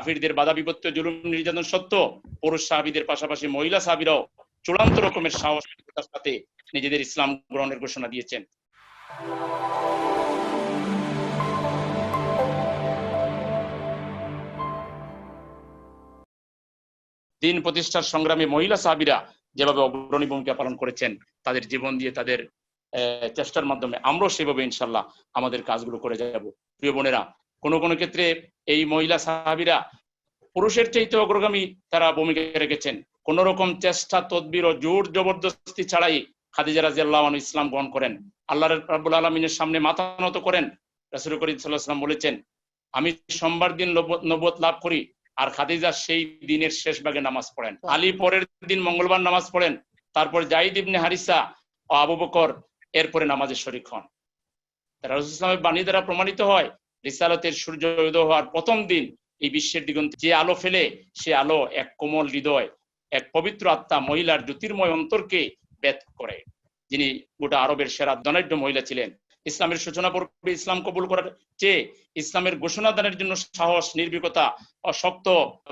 কাফিরদের বাধা বিপত্তি জুলুম নির্যাতন সত্ত্বেও পুরুষ সাহাবিদের পাশাপাশি মহিলা সাহাবিরাও চূড়ান্ত রকমের সাহসিকতার সাথে নিজেদের ইসলাম গ্রহণের ঘোষণা দিয়েছেন। দিন প্রতিষ্ঠার সংগ্রামে মহিলা সাহাবিরা যেভাবে অগ্রণী ভূমিকা পালন করেছেন, তাদের জীবন দিয়ে তাদের চেষ্টার মাধ্যমে আমরাও সেভাবে ইনশাল্লাহ আমাদের কাজগুলো করে যাব। প্রিয় বোনেরা কোনো কোনো ক্ষেত্রে এই মহিলা সাহাবিরা পুরুষের চাইতে অগ্রগামী তারা ভূমিকা রেখেছেন। কোন রকম চেষ্টা তদবির ও জোর জবরদস্তি ছাড়াই খাদিজা রাজিয়াল্লাহ ইসলাম গ্রহণ করেন। আল্লাহ রাব্বুল আলমিনের সামনে মাথা নত করেন। রাসুল করিম সাল্লাহ সাল্লাম বলেছেন আমি সোমবার দিন নব- নবুয়ত লাভ করি আর খাদিজা সেই দিনের শেষ ভাগে নামাজ পড়েন। আলী পরের দিন মঙ্গলবার নামাজ পড়েন। তারপর জাইদ ইবনে হারিসা ও আবু বকর এরপরে নামাজের শরিক হন। রাসুল ইসলামের বাণী দ্বারা প্রমাণিত হয় রিসালতের সূর্য উদয় হওয়ার প্রথম দিন এই বিশ্বের দিগন্তে যে আলো ফেলে, সে আলো এক কোমল হৃদয়, এক পবিত্র আত্মা মহিলার জ্যোতির্ময় অন্তরকে ব্যত করে। যিনি গোটা আরবের সেরা ধনাঢ্য মহিলা ছিলেন। ইসলামের সূচনা পূর্বে ইসলাম কবুল করার চেয়ে ইসলামের ঘোষণা দানের জন্য সাহস, নির্ভীকতা ও শক্ত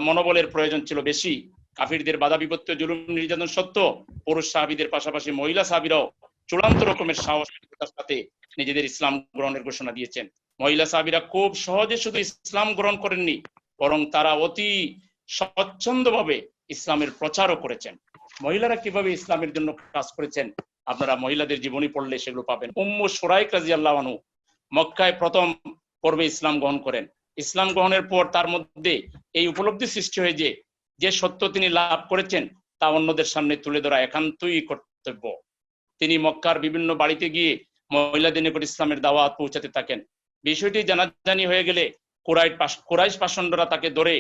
মনোবলের প্রয়োজন ছিল বেশি। কাফিরদের বাধা বিপত্তি, জুলুম, নির্যাতন সত্ত্বেও পুরুষ সাহাবিদের পাশাপাশি মহিলা সাহাবিরাও চূড়ান্ত রকমের সাহসিকতার সাথে নিজেদের ইসলাম গ্রহণের ঘোষণা দিয়েছেন। মহিলা সাহাবিরা খুব সহজে শুধু ইসলাম গ্রহণ করেননি, বরং তারা অতি স্বচ্ছন্দভাবে ইসলামের প্রচারও করেছেন। মহিলারা কীভাবে ইসলামের জন্য কাজ করেছেন, আপনারা মহিলাদের জীবনী পড়লে সেগুলো পাবেন। উম্মু সুরাইক রাজি আল্লাহানু মক্কায় প্রথম পর্বে ইসলাম গ্রহণ করেন। ইসলাম গ্রহণের পর তার মধ্যে এই উপলব্ধি সৃষ্টি হয়ে যে যে সত্য তিনি লাভ করেছেন, তা অন্যদের সামনে তুলে ধরা একান্তই কর্তব্য। তিনি মক্কার বিভিন্ন বাড়িতে গিয়ে মহিলাদের নিকট ইসলামের দাওয়াত পৌঁছাতে থাকেন। বিষয়টি জানাজানি হয়ে গেলে কোরাইট কোরাইশ পাষণ্ডরা তাকে ধরে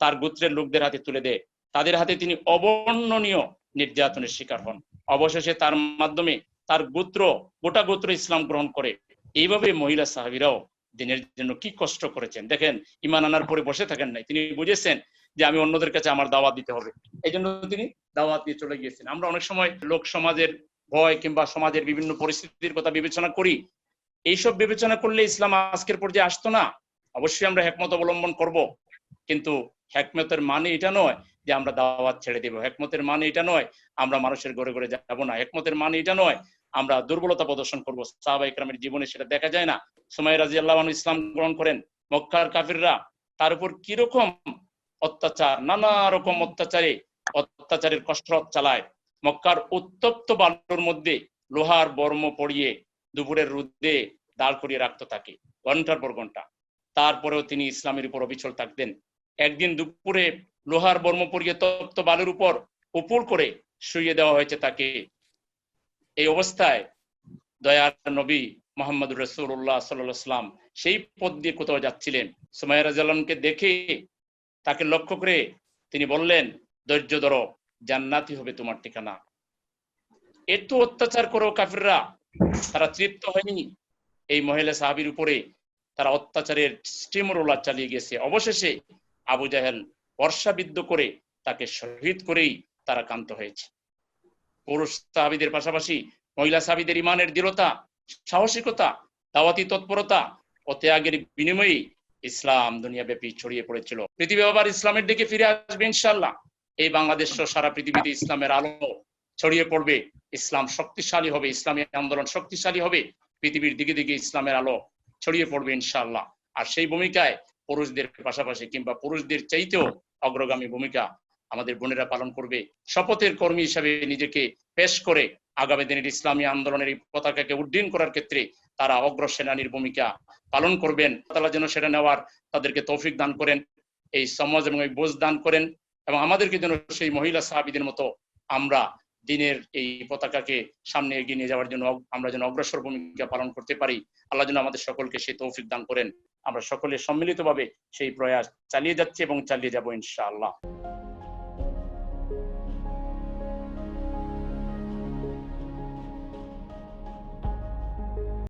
তার গোত্রের লোকদের হাতে তুলে দেয়। তাদের হাতে তিনি অবর্ণনীয় নির্যাতনের শিকার হন। অবশেষে তার মাধ্যমে তার গোত্র, গোটা গোত্র ইসলাম গ্রহণ করে। এইভাবে মহিলা সাহাবিরাও দিনের জন্য কি কষ্ট করেছেন? দেখেন ইমান আনার পরে বসে থাকেন নাই। তিনি বুঝেছেন যে আমি অন্যদের কাছে আমার দাওয়াত দিতে হবে। এই জন্য তিনি দাওয়াত দিয়ে চলে গিয়েছেন। আমরা অনেক সময় লোক সমাজের ভয় কিংবা সমাজের বিভিন্ন পরিস্থিতির কথা বিবেচনা করি। এইসব বিবেচনা করলে ইসলাম আজকের পর্যায়ে আসতো না, অবশ্যই আমরা হেকমত অবলম্বন করব। কিন্তু হেকমতের মানে এটা নয় যে আমরা দাওয়াত ছেড়ে দেব। হেকমতের মানে এটা নয় আমরা মানুষের ঘরে ঘরে যাব না। হেকমতের মানে এটা নয় আমরা দুর্বলতা প্রদর্শন করব। সাহাবা ইকরামের জীবনে সেটা দেখা যায় না। সময় রাজি আল্লাহ ইসলাম গ্রহণ করেন মক্কার কাফিররা। তার উপর কীরকম অত্যাচার, নানা রকম অত্যাচারে, অত্যাচারের কসরত চালায়। মক্কার উত্তপ্ত বালুর মধ্যে লোহার বর্ম পড়িয়ে দুপুরের রুদ্রে দাঁড় করিয়ে রাখতে থাকে ঘণ্টার পর ঘণ্টা। তারপরেও তিনি ইসলামের উপর অবিচল থাকতেন। একদিন দুপুরে লোহার বর্ম পরিয়ে তপ্ত বালুর উপর উপর করে শুইয়ে দেওয়া হয়েছে তাকে। এই অবস্থায় দয়ার নবী মোহাম্মদ রসুল্লাহ সাল্লাম সেই পথ দিয়ে কোথাও যাচ্ছিলেন। সুমাইয়া রাজালকে দেখে তাকে লক্ষ্য করে তিনি বললেন, ধৈর্য ধরো, জান্নাতি হবে তোমার ঠিকানা। এত অত্যাচার করো কাফিররা তারা তৃপ্ত হয়নি। এই মহিলা সাহাবির উপরে তারা অত্যাচারের স্টিম রোলার চালিয়ে গেছে। অবশেষে আবু জাহেল বর্ষাবিদ্ধ করে তাকে শহীদ করেই তারা কান্ত হয়েছে। পুরুষ সাহাবিদের পাশাপাশি মহিলা সাহাবিদের ইমানের দৃঢ়তা, সাহসিকতা, দাওয়াতি তৎপরতা ও ত্যাগের বিনিময়ে ইসলাম দুনিয়া ব্যাপী ছড়িয়ে পড়েছিল। পৃথিবী আবার ইসলামের দিকে ফিরে আসবে ইনশাল্লাহ এই বাংলাদেশ সারা পৃথিবীতে ইসলামের আলো ছড়িয়ে পড়বে। ইসলাম শক্তিশালী হবে, ইসলামী আন্দোলন শক্তিশালী হবে, পৃথিবীর দিকে দিকে ইসলামের আলো ছড়িয়ে পড়বে ইনশাল্লাহ আর সেই ভূমিকায় পুরুষদের পাশাপাশি কিংবা পুরুষদের চাইতেও অগ্রগামী ভূমিকা আমাদের বোনেরা পালন করবে। শপথের কর্মী হিসাবে নিজেকে পেশ করে আগামী দিনের ইসলামী আন্দোলনের এই পতাকাকে উড্ডীন করার ক্ষেত্রে তারা অগ্রসেনানীর ভূমিকা পালন করবেন। তারা যেন সেটা নেওয়ার তাদেরকে তৌফিক দান করেন, এই সমাজ এবং এই বোঝ দান করেন এবং আমাদেরকে যেন সেই মহিলা সাহাবিদের মতো আমরা দিনের এই পতাকাকে সামনে এগিয়ে নিয়ে যাওয়ার জন্য আমরা যেন অগ্রসর ভূমিকা পালন করতে পারি। আল্লাহ যেন আমাদের সকলকে সেই তৌফিক দান করেন। আমরা সকলে সম্মিলিতভাবে সেই প্রয়াস চালিয়ে যাচ্ছি এবং চালিয়ে যাব ইনশাআল্লাহ।